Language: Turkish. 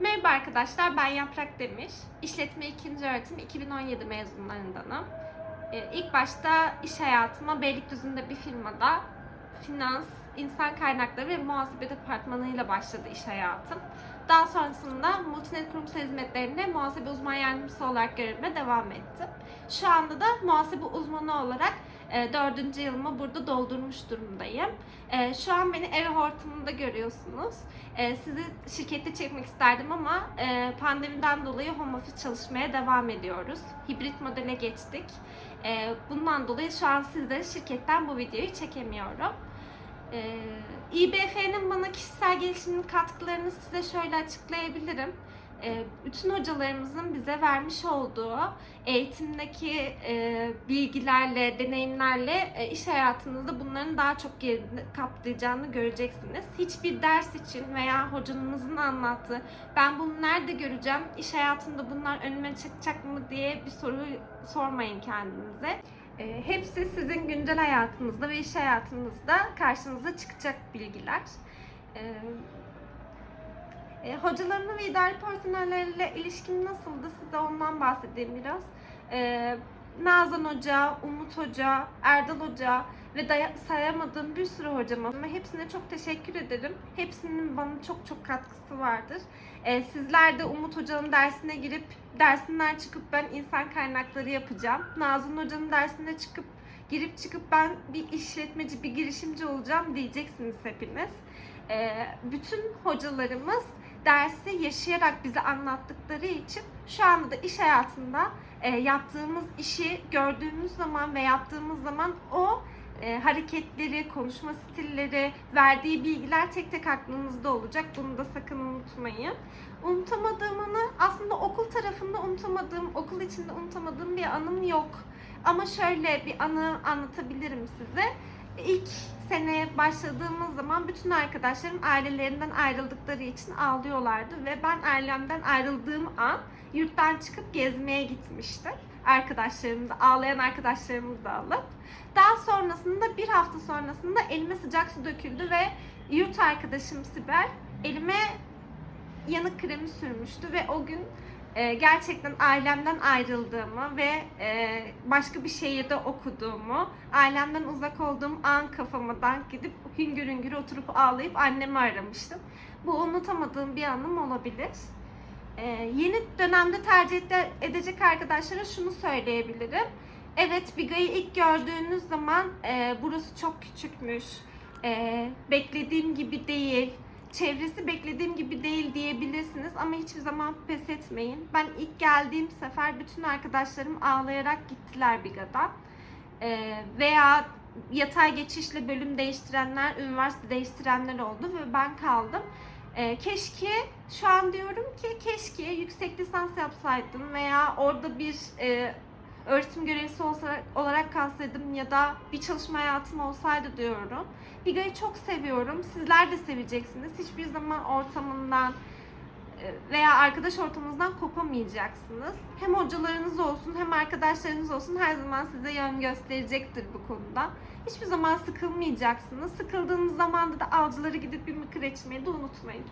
Merhaba arkadaşlar, ben Yaprak Demir. İşletme 2. öğretim 2017 mezunlarındanım. Ee, ilk başta iş hayatıma Beylikdüzü'nde bir firmada finans, insan kaynakları ve muhasebe departmanıyla başladı iş hayatım. Daha sonrasında multinet kurumsal hizmetlerinde muhasebe uzman yardımcısı olarak görevime devam ettim. Şu anda da muhasebe uzmanı olarak dördüncü yılımı burada doldurmuş durumdayım. E, şu an beni ev ortamında görüyorsunuz. E, sizi şirkette çekmek isterdim ama e, pandemiden dolayı home office çalışmaya devam ediyoruz. Hibrit modele geçtik. Bundan dolayı şu an sizlere şirketten bu videoyu çekemiyorum. Ee, İBF'nin bana kişisel gelişimin katkılarını size şöyle açıklayabilirim. Ee, bütün hocalarımızın bize vermiş olduğu eğitimdeki e, bilgilerle, deneyimlerle e, iş hayatınızda bunların daha çok yerini kaplayacağını göreceksiniz. Hiçbir ders için veya hocanızın anlattığı ben bunu nerede göreceğim, iş hayatında bunlar önüme çıkacak mı diye bir soru sormayın kendinize. E, hepsi sizin güncel hayatınızda ve iş hayatınızda karşınıza çıkacak bilgiler. E, hocalarımla ve idari personellerle ilişkim nasıldı size ondan bahsedeyim biraz. E, Nazan Hoca, Umut Hoca, Erdal Hoca ve daya- sayamadığım bir sürü hocam var. Ama hepsine çok teşekkür ederim. Hepsinin bana çok çok katkısı vardır. E, sizler de Umut Hoca'nın dersine girip dersinden çıkıp ben insan kaynakları yapacağım. Nazan Hoca'nın dersine çıkıp girip çıkıp ben bir işletmeci, bir girişimci olacağım diyeceksiniz hepiniz. E, bütün hocalarımız dersi yaşayarak bize anlattıkları için şu anda da iş hayatında e, yaptığımız işi gördüğümüz zaman ve yaptığımız zaman o e, hareketleri, konuşma stilleri, verdiği bilgiler tek tek aklınızda olacak. Bunu da sakın unutmayın. Unutamadığım anı aslında okul tarafında unutamadığım, okul içinde unutamadığım bir anım yok. Ama şöyle bir anı anlatabilirim size. İlk sene başladığımız zaman bütün arkadaşlarım ailelerinden ayrıldıkları için ağlıyorlardı ve ben ailemden ayrıldığım an yurttan çıkıp gezmeye gitmiştim. Arkadaşlarımı da, ağlayan arkadaşlarımı da alıp. Daha sonrasında bir hafta sonrasında elime sıcak su döküldü ve yurt arkadaşım Sibel elime yanık kremi sürmüştü ve o gün e, gerçekten ailemden ayrıldığımı ve e, başka bir şehirde okuduğumu, ailemden uzak olduğum an kafama dank gidip hüngür hüngür oturup ağlayıp annemi aramıştım. Bu unutamadığım bir anım olabilir. E, yeni dönemde tercih ede- edecek arkadaşlara şunu söyleyebilirim. Evet Biga'yı ilk gördüğünüz zaman e, burası çok küçükmüş, e, beklediğim gibi değil, çevresi beklediğim gibi değil diyebilirsiniz ama hiçbir zaman pes etmeyin. Ben ilk geldiğim sefer bütün arkadaşlarım ağlayarak gittiler Biga'dan. Ee, veya yatay geçişle bölüm değiştirenler, üniversite değiştirenler oldu ve ben kaldım. Ee, keşke, şu an diyorum ki keşke yüksek lisans yapsaydım veya orada bir e, öğretim görevlisi olarak kalsaydım ya da bir çalışma hayatım olsaydı diyorum. Biga'yı çok seviyorum. Sizler de seveceksiniz. Hiçbir zaman ortamından e, veya arkadaş ortamınızdan kopamayacaksınız. Hem hocalarınız olsun hem arkadaşlarınız olsun her zaman size yön gösterecektir bu konuda. Hiçbir zaman sıkılmayacaksınız. Sıkıldığınız zaman da avcılara gidip bir mıkır içmeyi de unutmayın.